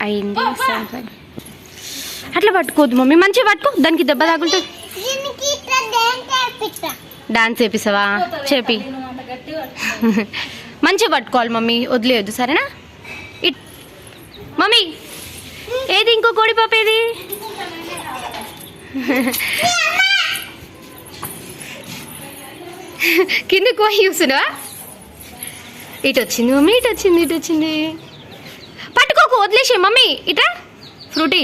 అయింది అట్లా పట్టుకోవద్దు మమ్మీ మంచిగా పట్టుకో. దానికి దెబ్బ తగులుతుంది డాన్స్ చేపిస్తావా? చెప్పి మంచిగా పట్టుకోవాలి మమ్మీ వదిలేయద్దు సరేనా? ఇట్. మమ్మీ ఏది ఇంకో కోడి పాప ఏది? కిందకి పోయి ఇటు వచ్చింది మమ్మీ ఇటు వచ్చింది ఇటు వచ్చింది వదిలేసే మమ్మీ. ఇటా ఫ్రూటీ.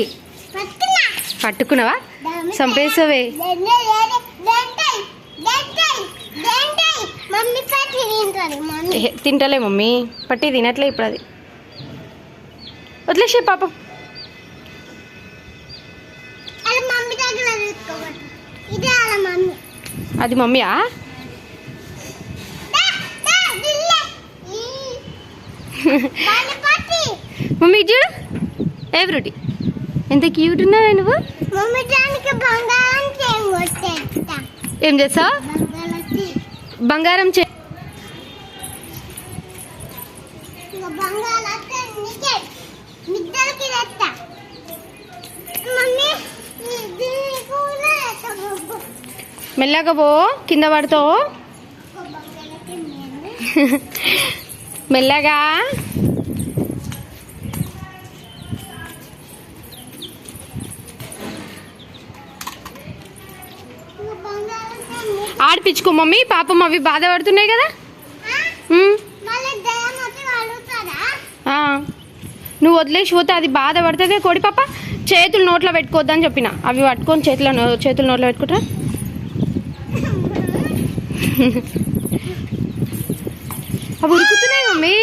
పట్టుకున్నా. పట్టుకున్నావా? చంపేసావే. తింటలే మమ్మీ. పట్టి తినట్లే ఇప్పుడు అది. వదిలేసే పాపం. అది మమ్మీయా? మమ్మీ చూడు ఏ ఫ్రూటీ ఎంత క్యూట్ ఉన్నావే నువ్వు? ఏం చేస్తావు? బంగారం చే. మెల్లగా పో కింద పడతావు. మెల్లగా. ఆడిపించుకో మమ్మీ పాపం అవి బాధపడుతున్నాయి కదా. నువ్వు వదిలేసి పోతే అది బాధపడుతుంది కోడి పాప. చేతులు నోట్లో పెట్టుకోవద్దని చెప్పిన. అవి పట్టుకొని చేతిలో చేతులు నోట్లో పెట్టుకుంటా. అవి ఉరుకుతున్నాయి మమ్మీ.